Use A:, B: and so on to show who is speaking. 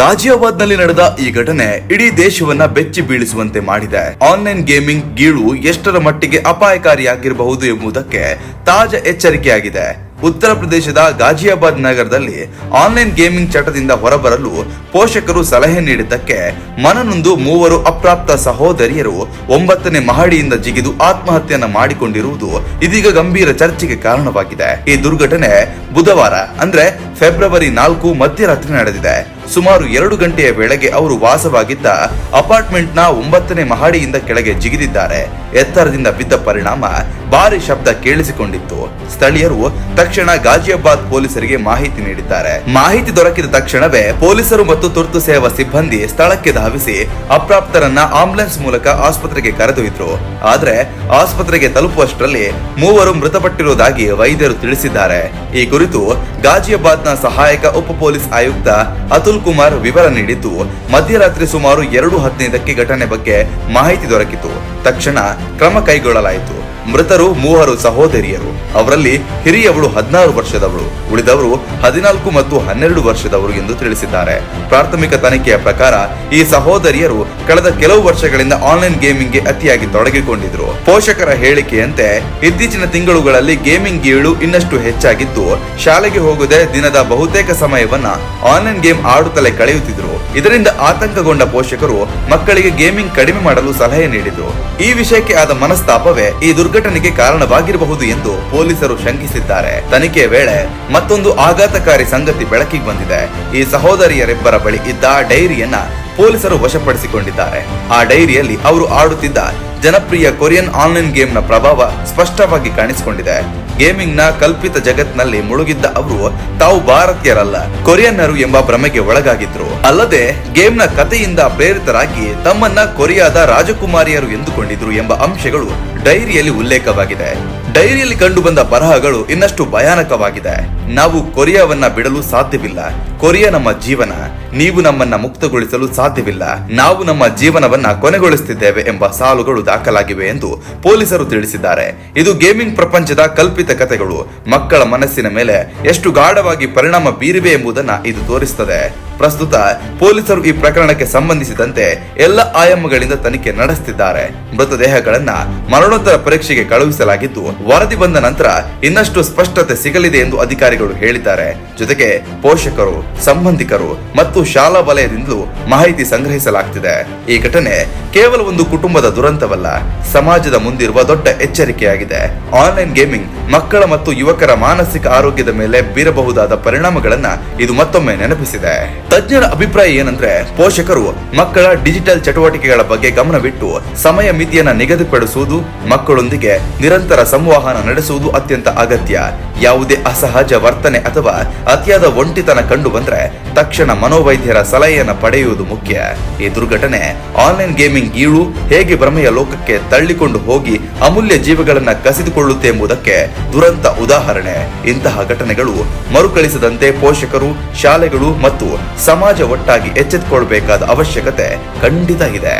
A: ಗಾಜಿಯಾಬಾದ್ನಲ್ಲಿ ನಡೆದ ಈ ಘಟನೆ ಇಡೀ ದೇಶವನ್ನ ಬೆಚ್ಚಿ ಬೀಳಿಸುವಂತೆ ಮಾಡಿದೆ. ಆನ್ಲೈನ್ ಗೇಮಿಂಗ್ ಗೀಳು ಎಷ್ಟರ ಮಟ್ಟಿಗೆ ಅಪಾಯಕಾರಿಯಾಗಿರಬಹುದು ಎಂಬುದಕ್ಕೆ ತಾಜಾ ಎಚ್ಚರಿಕೆಯಾಗಿದೆ. ಉತ್ತರ ಪ್ರದೇಶದ ಗಾಜಿಯಾಬಾದ್ ನಗರದಲ್ಲಿ ಆನ್ಲೈನ್ ಗೇಮಿಂಗ್ ಚಟದಿಂದ ಹೊರಬರಲು ಪೋಷಕರು ಸಲಹೆ ನೀಡಿದ್ದಕ್ಕೆ ಮನನೊಂದು ಮೂವರು ಅಪ್ರಾಪ್ತ ಸಹೋದರಿಯರು ಒಂಬತ್ತನೇ ಮಹಡಿಯಿಂದ ಜಿಗಿದು ಆತ್ಮಹತ್ಯೆಯನ್ನ ಮಾಡಿಕೊಂಡಿರುವುದು ಇದೀಗ ಗಂಭೀರ ಚರ್ಚೆಗೆ ಕಾರಣವಾಗಿದೆ. ಈ ದುರ್ಘಟನೆ ಬುಧವಾರ ಅಂದ್ರೆ ಫೆಬ್ರವರಿ ನಾಲ್ಕು ಮಧ್ಯರಾತ್ರಿ ನಡೆದಿದೆ. ಸುಮಾರು ಎರಡು ಗಂಟೆಯ ವೇಳೆಗೆ ಅವರು ವಾಸವಾಗಿದ್ದ ಅಪಾರ್ಟ್ಮೆಂಟ್ನ ಒಂಬತ್ತನೇ ಮಹಡಿಯಿಂದ ಕೆಳಗೆ ಜಿಗಿದಿದ್ದಾರೆ. ಎತ್ತರದಿಂದ ಬಿದ್ದ ಪರಿಣಾಮ ಭಾರಿ ಶಬ್ದ ಕೇಳಿಸಿಕೊಂಡಿತ್ತು. ಸ್ಥಳೀಯರು ತಕ್ಷಣ ಗಾಜಿಯಾಬಾದ್ ಪೊಲೀಸರಿಗೆ ಮಾಹಿತಿ ನೀಡಿದ್ದಾರೆ. ಮಾಹಿತಿ ದೊರಕಿದ ತಕ್ಷಣವೇ ಪೊಲೀಸರು ಮತ್ತು ತುರ್ತು ಸೇವಾ ಸಿಬ್ಬಂದಿ ಸ್ಥಳಕ್ಕೆ ಧಾವಿಸಿ ಅಪ್ರಾಪ್ತರನ್ನ ಆಂಬುಲೆನ್ಸ್ ಮೂಲಕ ಆಸ್ಪತ್ರೆಗೆ ಕರೆದೊಯ್ದರು. ಆದ್ರೆ ಆಸ್ಪತ್ರೆಗೆ ತಲುಪುವಷ್ಟರಲ್ಲಿ ಮೂವರು ಮೃತಪಟ್ಟಿರುವುದಾಗಿ ವೈದ್ಯರು ತಿಳಿಸಿದ್ದಾರೆ. ಈ ಕುರಿತು ಗಾಜಿಯಾಬಾದ್ನ ಸಹಾಯಕ ಉಪ ಪೊಲೀಸ್ ಆಯುಕ್ತ ಅತುಲ್ ಕುಮಾರ್ ವಿವರ ನೀಡಿದ್ದು ಮಧ್ಯರಾತ್ರಿ ಸುಮಾರು ಎರಡು ಹದಿನೈದಕ್ಕೆ ಘಟನೆ ಬಗ್ಗೆ ಮಾಹಿತಿ ದೊರಕಿತು. ತಕ್ಷಣ ಕ್ರಮ ಕೈಗೊಳ್ಳಲಾಯಿತು. ಮೃತರು ಮೂವರು ಸಹೋದರಿಯರು. ಅವರಲ್ಲಿ ಹಿರಿಯವಳು ಹದಿನಾರು ವರ್ಷದವಳು. ಉಳಿದವರು ಹದಿನಾಲ್ಕು ಮತ್ತು ಹನ್ನೆರಡು ವರ್ಷದವರು ಎಂದು ತಿಳಿಸಿದ್ದಾರೆ. ಪ್ರಾಥಮಿಕ ತನಿಖೆಯ ಪ್ರಕಾರ ಈ ಸಹೋದರಿಯರು ಕಳೆದ ಕೆಲವು ವರ್ಷಗಳಿಂದ ಆನ್ಲೈನ್ ಗೇಮಿಂಗ್ಗೆ ಅತಿಯಾಗಿ ತೊಡಗಿಕೊಂಡಿದ್ರು. ಪೋಷಕರ ಹೇಳಿಕೆಯಂತೆ ಇತ್ತೀಚಿನ ತಿಂಗಳುಗಳಲ್ಲಿ ಗೇಮಿಂಗ್ ಗೀಳು ಇನ್ನಷ್ಟು ಹೆಚ್ಚಾಗಿದ್ದು, ಶಾಲೆಗೆ ಹೋಗದೆ ದಿನದ ಬಹುತೇಕ ಸಮಯವನ್ನ ಆನ್ಲೈನ್ ಗೇಮ್ ಆಡುತ್ತಲೇ ಕಳೆಯುತ್ತಿದ್ರು. ಇದರಿಂದ ಆತಂಕಗೊಂಡ ಪೋಷಕರು ಮಕ್ಕಳಿಗೆ ಗೇಮಿಂಗ್ ಕಡಿಮೆ ಮಾಡಲು ಸಲಹೆ ನೀಡಿದ್ರು. ಈ ವಿಷಯಕ್ಕೆ ಆದ ಮನಸ್ತಾಪವೇ ಈ ದುರ್ಘಟನೆಗೆ ಕಾರಣವಾಗಿರಬಹುದು ಎಂದು ಪೊಲೀಸರು ಶಂಕಿಸಿದ್ದಾರೆ. ತನಿಖೆ ವೇಳೆ ಮತ್ತೊಂದು ಆಘಾತಕಾರಿ ಸಂಗತಿ ಬೆಳಕಿಗೆ ಬಂದಿದೆ. ಈ ಸಹೋದರಿಯರಿಬ್ಬರ ಬಳಿ ಇದ್ದ ಡೈರಿಯನ್ನ ಪೊಲೀಸರು ವಶಪಡಿಸಿಕೊಂಡಿದ್ದಾರೆ. ಆ ಡೈರಿಯಲ್ಲಿ ಅವರು ಆಡುತ್ತಿದ್ದ ಜನಪ್ರಿಯ ಕೊರಿಯನ್ ಆನ್ಲೈನ್ ಗೇಮ್ ಪ್ರಭಾವ ಸ್ಪಷ್ಟವಾಗಿ ಕಾಣಿಸಿಕೊಂಡಿದೆ. ಗೇಮಿಂಗ್ನ ಕಲ್ಪಿತ ಜಗತ್ನಲ್ಲಿ ಮುಳುಗಿದ್ದ ಅವರು ತಾವು ಭಾರತೀಯರಲ್ಲ, ಕೊರಿಯನ್ನರು ಎಂಬ ಭ್ರಮೆಗೆ ಒಳಗಾಗಿದ್ರು. ಅಲ್ಲದೆ ಗೇಮ್ನ ಕಥೆಯಿಂದ ಪ್ರೇರಿತರಾಗಿ ತಮ್ಮನ್ನ ಕೊರಿಯಾದ ರಾಜಕುಮಾರಿಯರು ಎಂದುಕೊಂಡಿದ್ರು ಎಂಬ ಅಂಶಗಳು ಡೈರಿಯಲ್ಲಿ ಉಲ್ಲೇಖವಾಗಿದೆ. ಡೈರಿಯಲ್ಲಿ ಕಂಡುಬಂದ ಬರಹಗಳು ಇನ್ನಷ್ಟು ಭಯಾನಕವಾಗಿದೆ. ನಾವು ಕೊರಿಯಾವನ್ನ ಬಿಡಲು ಸಾಧ್ಯವಿಲ್ಲ. ಕೊರಿಯಾ ನಮ್ಮ ಜೀವನ. ನೀವು ನಮ್ಮನ್ನ ಮುಕ್ತಗೊಳಿಸಲು ಸಾಧ್ಯವಿಲ್ಲ. ನಾವು ನಮ್ಮ ಜೀವನವನ್ನ ಕೊನೆಗೊಳಿಸುತ್ತಿದ್ದೇವೆ ಎಂಬ ಸಾಲುಗಳು ದಾಖಲಾಗಿವೆ ಎಂದು ಪೊಲೀಸರು ತಿಳಿಸಿದ್ದಾರೆ. ಇದು ಗೇಮಿಂಗ್ ಪ್ರಪಂಚದ ಕಲ್ಪಿತ ಕಥೆಗಳು. ಮಕ್ಕಳ ಮನಸ್ಸಿನ ಮೇಲೆ ಎಷ್ಟು ಗಾಢವಾಗಿ ಪರಿಣಾಮ ಬೀರಿವೆ ಎಂಬುದನ್ನ ಇದು ತೋರಿಸುತ್ತದೆ ಪ್ರಸ್ತುತ ಪೊಲೀಸರು ಈ ಪ್ರಕರಣಕ್ಕೆ ಸಂಬಂಧಿಸಿದಂತೆ ಎಲ್ಲ ಆಯಾಮಗಳಿಂದ ತನಿಖೆ ನಡೆಸುತ್ತಿದ್ದಾರೆ. ಮೃತದೇಹಗಳನ್ನ ಮರಣೋತ್ತರ ಪರೀಕ್ಷೆಗೆ ಕಳುಹಿಸಲಾಗಿದ್ದು, ವರದಿ ಬಂದ ನಂತರ ಇನ್ನಷ್ಟು ಸ್ಪಷ್ಟತೆ ಸಿಗಲಿದೆ ಎಂದು ಅಧಿಕಾರಿಗಳು ಹೇಳಿದ್ದಾರೆ. ಜೊತೆಗೆ ಪೋಷಕರು, ಸಂಬಂಧಿಕರು ಮತ್ತು ಶಾಲಾ ವಲಯದಿಂದಲೂ ಮಾಹಿತಿ ಸಂಗ್ರಹಿಸಲಾಗ್ತಿದೆ. ಈ ಘಟನೆ ಕೇವಲ ಒಂದು ಕುಟುಂಬದ ದುರಂತವಲ್ಲ, ಸಮಾಜದ ಮುಂದಿರುವ ದೊಡ್ಡ ಎಚ್ಚರಿಕೆಯಾಗಿದೆ. ಆನ್ಲೈನ್ ಗೇಮಿಂಗ್ ಮಕ್ಕಳ ಮತ್ತು ಯುವಕರ ಮಾನಸಿಕ ಆರೋಗ್ಯದ ಮೇಲೆ ಬೀರಬಹುದಾದ ಪರಿಣಾಮಗಳನ್ನ ಇದು ಮತ್ತೊಮ್ಮೆ ನೆನಪಿಸಿದೆ. ತಜ್ಞರ ಅಭಿಪ್ರಾಯ ಏನಂದ್ರೆ, ಪೋಷಕರು ಮಕ್ಕಳ ಡಿಜಿಟಲ್ ಚಟುವಟಿಕೆಗಳ ಬಗ್ಗೆ ಗಮನವಿಟ್ಟು ಸಮಯ ಮಿತಿಯನ್ನ ನಿಗದಿಪಡಿಸುವುದು, ಮಕ್ಕಳೊಂದಿಗೆ ನಿರಂತರ ಸಂವಹನ ನಡೆಸುವುದು ಅತ್ಯಂತ ಅಗತ್ಯ. ಯಾವುದೇ ಅಸಹಜ ವರ್ತನೆ ಅಥವಾ ಅತಿಯಾದ ಒಂಟಿತನ ಕಂಡು ಬಂದ್ರೆ ತಕ್ಷಣ ಮನೋವೈದ್ಯರ ಸಲಹೆಯನ್ನ ಪಡೆಯುವುದು ಮುಖ್ಯ. ಈ ದುರ್ಘಟನೆ ಆನ್ಲೈನ್ ಗೇಮಿಂಗ್ ಗೀಳು ಹೇಗೆ ಭ್ರಮೆಯ ಲೋಕಕ್ಕೆ ತಳ್ಳಿಕೊಂಡು ಹೋಗಿ ಅಮೂಲ್ಯ ಜೀವಗಳನ್ನ ಕಸಿದುಕೊಳ್ಳುತ್ತೆ ಎಂಬುದಕ್ಕೆ ದುರಂತ ಉದಾಹರಣೆ. ಇಂತಹ ಘಟನೆಗಳು ಮರುಕಳಿಸದಂತೆ ಪೋಷಕರು, ಶಾಲೆಗಳು ಮತ್ತು ಸಮಾಜ ಒಟ್ಟಾಗಿ ಎಚ್ಚೆತ್ತುಕೊಳ್ಬೇಕಾದ ಅವಶ್ಯಕತೆ ಖಂಡಿತ ಇದೆ.